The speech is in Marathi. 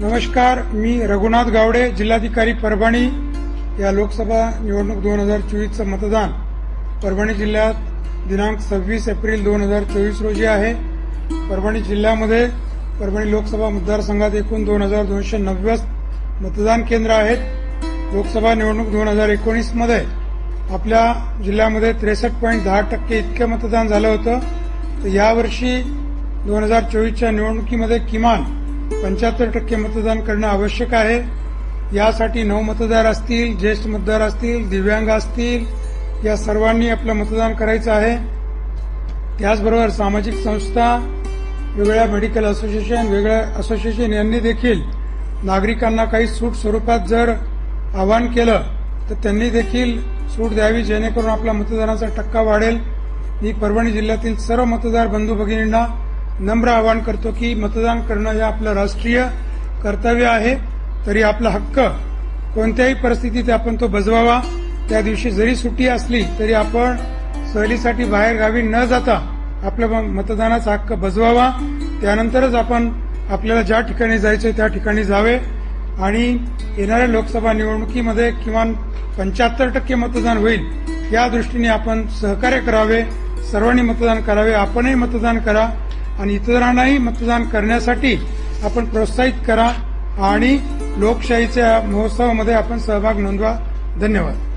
नमस्कार मी रघुनाथ गावडे जिल्हाधिकारी परभणी या लोकसभा निवडणूक दोन हजार चोवीसचं मतदान. परभणी जिल्ह्यात दिनांक सव्वीस एप्रिल दोन हजार चोवीस रोजी आहे. परभणी जिल्ह्यामध्ये परभणी लोकसभा मतदारसंघात एकूण दोन हजार दोनशे नव्वद मतदान केंद्र आहेत. लोकसभा निवडणूक दोन हजार एकोणीसमध्ये आपल्या जिल्ह्यामध्ये त्रेसष्ट पॉईंट दहा टक्के इतकं मतदान झालं होतं. तर यावर्षी दोन हजार चोवीसच्या निवडणुकीमध्ये किमान पंच्याहत्तर टक्के मतदान करणं आवश्यक आहे. यासाठी नऊ मतदार असतील ज्येष्ठ मतदार असतील दिव्यांग असतील या सर्वांनी आपलं मतदान करायचं आहे. त्याचबरोबर सामाजिक संस्था वेगळ्या मेडिकल असोसिएशन वेगळ्या असोसिएशन यांनी देखील नागरिकांना काही सूट स्वरूपात जर आवाहन केलं तर त्यांनी देखील सूट द्यावी जेणेकरून आपला मतदानाचा टक्का वाढेल. मी परभणी जिल्ह्यातील सर्व मतदार बंधू भगिनींना नम्र आवाहन करतो की मतदान करणं हे आपलं राष्ट्रीय कर्तव्य आहे. तरी आपला हक्क कोणत्याही परिस्थितीत आपण तो बजवावा. त्या दिवशी जरी सुट्टी असली तरी आपण सहलीसाठी बाहेर गावी न जाता आपला मतदानाचा हक्क बजवावा. त्यानंतरच आपण आपल्याला ज्या ठिकाणी जायचं त्या ठिकाणी जावे. आणि येणाऱ्या लोकसभा निवडणुकीमध्ये किमान पंच्याहत्तर टक्के मतदान होईल. या दृष्टीने आपण सहकार्य करावे. सर्वांनी मतदान करावे. आपणही मतदान करा. आणि इतरांनाही मतदान करण्यासाठी आपण प्रोत्साहित करा आणि लोकशाहीच्या महोत्सवामध्ये आपण सहभाग नोंदवा. धन्यवाद.